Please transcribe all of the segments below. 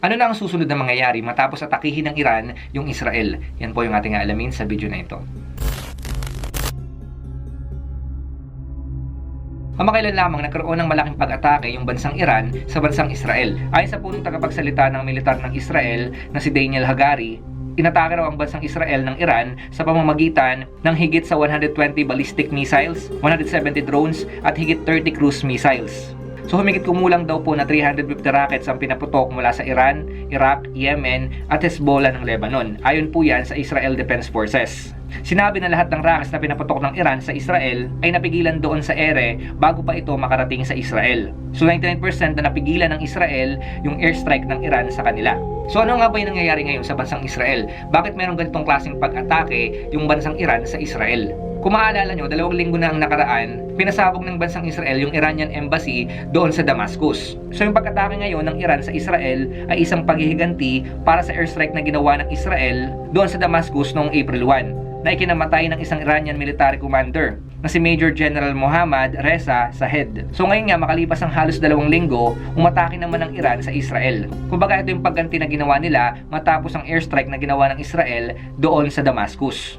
Ano na ang susunod na mangyayari matapos atakihin ng Iran yung Israel? Yan po yung ating alamin sa video na ito. Kamakailan lamang nagkaroon ng malaking pag-atake yung bansang Iran sa bansang Israel. Ayon sa punong tagapagsalita ng militar ng Israel na si Daniel Hagari, inatake raw ang bansang Israel ng Iran sa pamamagitan ng higit sa 120 ballistic missiles, 170 drones at higit 30 cruise missiles. So humigit kumulang daw po na 350 rockets ang pinaputok mula sa Iran, Iraq, Yemen at Hezbollah ng Lebanon. Ayon po yan sa Israel Defense Forces. Sinabi na lahat ng rockets na pinaputok ng Iran sa Israel ay napigilan doon sa ere bago pa ito makarating sa Israel. So 99% na napigilan ng Israel yung airstrike ng Iran sa kanila. So ano nga ba yung nangyayari ngayon sa bansang Israel? Bakit meron ganitong klaseng pag-atake yung bansang Iran sa Israel? Kung maaalala nyo, dalawang linggo na ang nakaraan, pinasabog ng bansang Israel yung Iranian embassy doon sa Damascus. So yung pag-atake ngayon ng Iran sa Israel ay isang paghihiganti para sa airstrike na ginawa ng Israel doon sa Damascus noong April 1 na ikinamatay ng isang Iranian military commander na si Major General Mohammad Reza Sahed. So ngayon nga makalipas ang halos dalawang linggo, umatake naman ng Iran sa Israel. Kumbaga ito yung pagganti na ginawa nila matapos ang airstrike na ginawa ng Israel doon sa Damascus.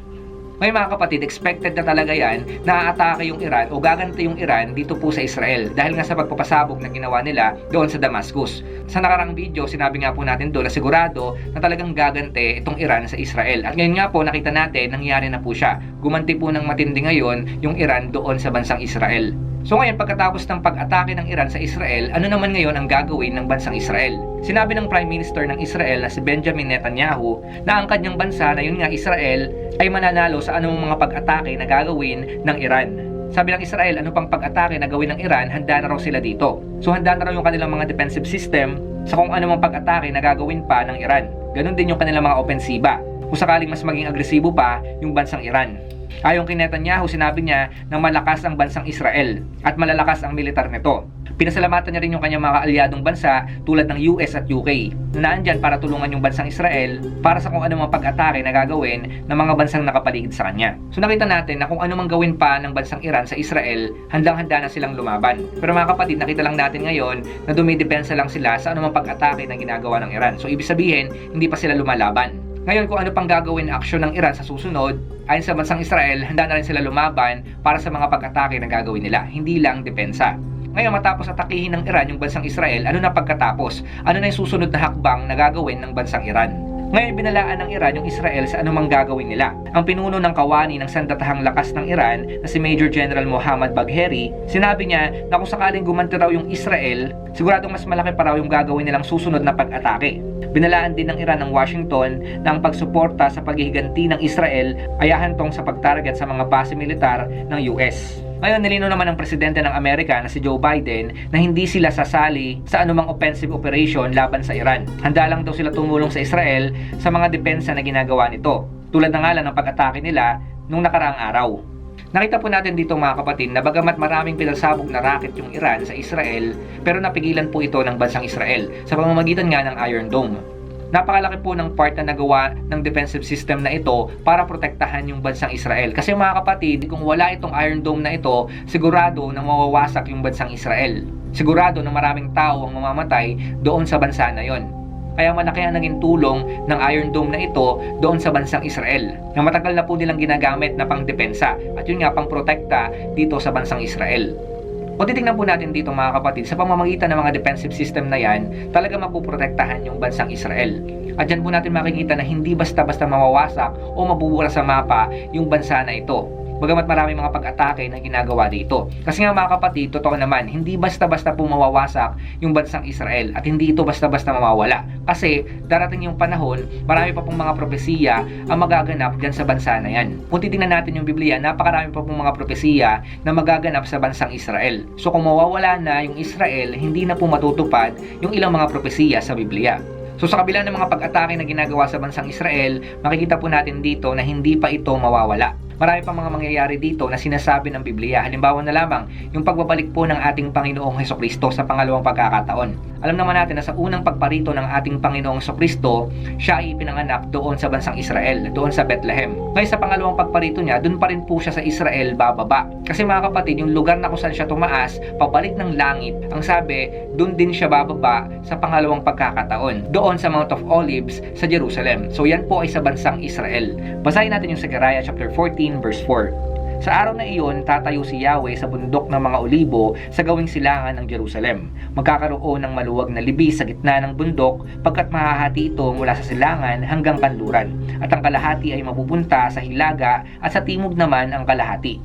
Ngayon mga kapatid, expected na talaga yan na aatake yung Iran o gaganti yung Iran dito po sa Israel dahil nga sa pagpapasabog na ginawa nila doon sa Damascus. Sa nakarang video, sinabi nga po natin doon na sigurado na talagang gaganti itong Iran sa Israel. At ngayon nga po, nakita natin, nangyari na po siya. Gumanti po ng matindi ngayon yung Iran doon sa bansang Israel. So ngayon, pagkatapos ng pag-atake ng Iran sa Israel, ano naman ngayon ang gagawin ng bansang Israel? Sinabi ng Prime Minister ng Israel na si Benjamin Netanyahu na ang kanyang bansa na yun nga Israel ay mananalo sa anumang mga pag-atake na gagawin ng Iran. Sabi ng Israel, ano pang pag-atake na gawin ng Iran, handa na raw sila dito. So handa na raw yung kanilang mga defensive system sa kung anumang pag-atake na gagawin pa ng Iran. Ganon din yung kanilang mga opensiba. Kung sakaling mas maging agresibo pa yung bansang Iran. Ayon kay Netanyahu, sinabi niya na malakas ang bansang Israel at malalakas ang militar nito. Pinasalamatan niya rin yung kanyang mga kaalyadong bansa tulad ng US at UK na naandyan para tulungan yung bansang Israel para sa kung anumang pag-atake na gagawin ng mga bansang nakapaligid sa kanya. So nakita natin na kung anumang gawin pa ng bansang Iran sa Israel, handang-handa na silang lumaban. Pero mga kapatid, nakita lang natin ngayon na dumidepensa lang sila sa anumang pag-atake na ginagawa ng Iran. So ibig sabihin, hindi pa sila lumalaban. Ngayon kung ano pang gagawin aksyon ng Iran sa susunod, ayon sa bansang Israel, handa na rin sila lumaban para sa mga pag-atake na gagawin nila, hindi lang depensa. Ngayon matapos atakihin ng Iran yung bansang Israel, ano na pagkatapos? Ano na yung susunod na hakbang na gagawin ng bansang Iran? Ngayon binalaan ng Iran yung Israel sa anumang gagawin nila. Ang pinuno ng kawani ng sandatahang lakas ng Iran na si Major General Mohammad Bagheri, sinabi niya na kung sakaling gumanti raw yung Israel, siguradong mas malaki pa raw yung gagawin nilang susunod na pag-atake. Binalaan din ng Iran ng Washington na ang pagsuporta sa paghihiganti ng Israel ay ahantong sa pagtarget sa mga base militar ng US. Ngayon, nilino naman ng presidente ng Amerika na si Joe Biden na hindi sila sasali sa anumang offensive operation laban sa Iran. Handa lang daw sila tumulong sa Israel sa mga depensa na ginagawa nito. Tulad na nga lang ng pag-atake nila nung nakaraang araw. Nakita po natin dito mga kapatid na bagamat maraming pinasabog na rocket yung Iran sa Israel, pero napigilan po ito ng bansang Israel sa pamamagitan nga ng Iron Dome. Napakalaki po ng part na nagawa ng defensive system na ito para protektahan yung bansang Israel. Kasi mga kapatid, kung wala itong Iron Dome na ito, sigurado na mawawasak yung bansang Israel. Sigurado na maraming tao ang mamamatay doon sa bansa na yon. Kaya malaki ang naging tulong ng Iron Dome na ito doon sa bansang Israel na matagal na po nilang ginagamit na pang depensa at yun nga pang protekta dito sa bansang Israel. O titingnan po natin dito mga kapatid, sa pamamagitan ng mga defensive system na yan, talaga mapuprotektahan yung bansang Israel. At dyan po natin makikita na hindi basta-basta mawawasak o mabubura sa mapa yung bansa na ito. Bagamat marami mga pag-atake na ginagawa dito. Kasi nga mga kapatid, totoo naman, hindi basta-basta po mawawasak yung bansang Israel at hindi ito basta-basta mawawala. Kasi darating yung panahon, marami pa pong mga propesiya ang magaganap dyan sa bansa na yan. Kung titingnan natin yung Biblia, napakarami pa pong mga propesiya na magaganap sa bansang Israel. So kung mawawala na yung Israel, hindi na po matutupad yung ilang mga propesiya sa Biblia. So sa kabila ng mga pag-atake na ginagawa sa bansang Israel, makikita po natin dito na hindi pa ito mawawala. Marami pang mga mangyayari dito na sinasabi ng Biblia. Halimbawa na lamang, yung pagbabalik po ng ating Panginoong Heso Kristo sa pangalawang pagkakataon. Alam naman natin na sa unang pagparito ng ating Panginoong Kristo, siya ay ipinanganak doon sa bansang Israel, doon sa Bethlehem. Ngayon sa pangalawang pagparito niya, doon pa rin po siya sa Israel bababa. Kasi mga kapatid, yung lugar na kung saan siya tumaas, pabalik ng langit, ang sabi, doon din siya bababa sa pangalawang pagkakataon, doon sa Mount of Olives sa Jerusalem. So yan po ay sa bansang Israel. Basahin natin yung Zechariah chapter 14 verse 4. Sa araw na iyon, tatayo si Yahweh sa bundok ng mga olibo sa gawing silangan ng Jerusalem. Magkakaroon ng maluwag na libis sa gitna ng bundok pagkat mahahati ito mula sa silangan hanggang kanluran. At ang kalahati ay mapupunta sa hilaga at sa timog naman ang kalahati.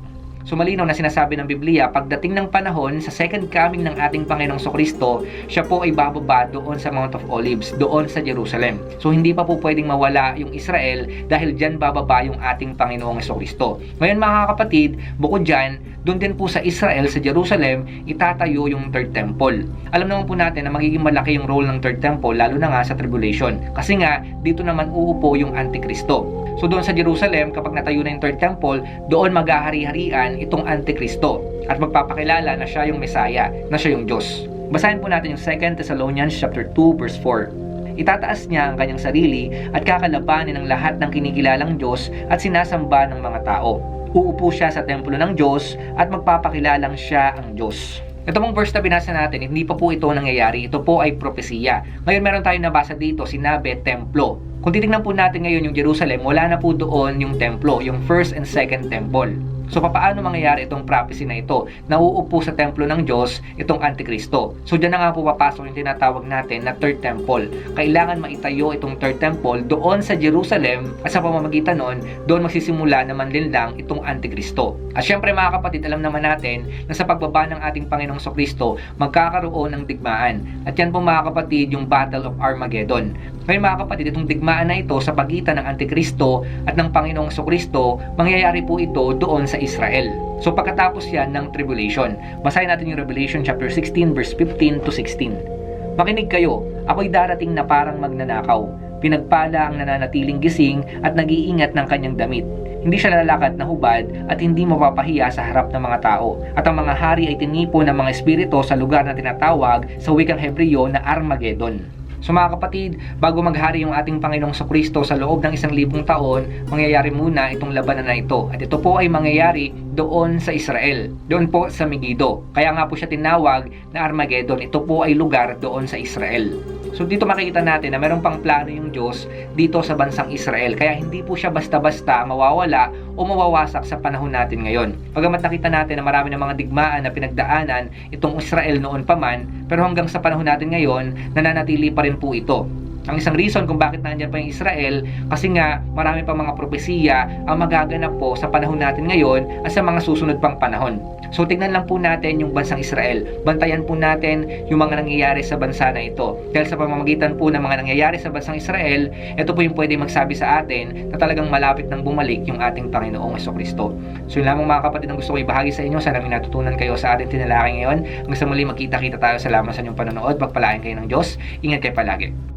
So malinaw na sinasabi ng Biblia, pagdating ng panahon sa second coming ng ating Panginoong Kristo, siya po ay bababa doon sa Mount of Olives, doon sa Jerusalem. So hindi pa po pwedeng mawala yung Israel dahil dyan bababa yung ating Panginoong Kristo. Ngayon mga kapatid, bukod dyan, doon din po sa Israel, sa Jerusalem, itatayo yung third temple. Alam naman po natin na magiging malaki yung role ng third temple, lalo na nga sa tribulation. Kasi nga, dito naman uupo yung Antikristo. So doon sa Jerusalem, kapag natayo na yung third temple, doon maghahari-harian itong Antikristo at magpapakilala na siya yung Mesaya, na siya yung Diyos. Basahin po natin yung 2 Thessalonians chapter 2 verse 4. Itataas niya ang kanyang sarili at kakalabanin ang lahat ng kinikilalang Diyos at sinasamba ng mga tao. Uupo siya sa templo ng Diyos at magpapakilalang siya ang Diyos. Ito mong verse na binasa natin, hindi pa po ito nangyayari. Ito po ay propesiya. Ngayon meron tayong nabasa dito, sinabi, templo. Kung titignan po natin ngayon yung Jerusalem, wala na po doon yung templo, yung first and second temple. So papaano mangyayari itong prophecy na ito? Nauupo sa templo ng Diyos itong Antikristo. So diyan na nga po papasok yung tinatawag natin na third temple. Kailangan maitayo itong third temple doon sa Jerusalem at sa pamamagitan nun, doon magsisimula naman din lang itong Antikristo. At syempre mga kapatid, alam naman natin na sa pagbaba ng ating Panginoong Kristo, magkakaroon ng digmaan. At yan po mga kapatid, yung Battle of Armageddon. Ngayon mga kapatid, itong digmaan na ito sa pagitan ng Antikristo at ng Panginoong Kristo, mangyayari po ito doon sa Israel. So pagkatapos yan ng tribulation, basahin natin yung Revelation chapter 16 verse 15 to 16. Makinig kayo, ako'y darating na parang magnanakaw. Pinagpala ang nananatiling gising at nag-iingat ng kanyang damit. Hindi siya lalakad na hubad at hindi mapapahiya sa harap ng mga tao. At ang mga hari ay tinipo ng mga espiritu sa lugar na tinatawag sa wikang Hebreo na Armageddon. So mga kapatid, bago maghari yung ating Panginoong Kristo sa loob ng isang libong taon, mangyayari muna itong labanan na ito. At ito po ay mangyayari doon sa Israel, doon po sa Megiddo. Kaya nga po siya tinawag na Armageddon. Ito po ay lugar doon sa Israel. So dito makikita natin na meron pang plano yung Diyos dito sa bansang Israel. Kaya hindi po siya basta-basta mawawala o mawawasak sa panahon natin ngayon. Pagamat nakita natin na marami ng mga digmaan na pinagdaanan itong Israel noon pa man, pero hanggang sa panahon natin ngayon, nananatili pa rin po ito. Ang isang reason kung bakit nandiyan pa yung Israel, kasi nga marami pa mga propesiya ang magaganap po sa panahon natin ngayon at sa mga susunod pang panahon. So tignan lang po natin yung bansang Israel. Bantayan po natin yung mga nangyayari sa bansa na ito. Dahil sa pamamagitan po ng mga nangyayari sa bansang Israel, ito po yung pwede magsabi sa atin na talagang malapit nang bumalik yung ating Panginoong Kristo. So yun lamang mga kapatid ang gusto ko ibahagi sa inyo. Sana may natutunan kayo sa ating tinalakay ngayon. Hanggang sa muli magkita-kita tayo. Salamat sa inyong panonood. Pagpalain kayo ng Diyos. Ingat kayo palagi.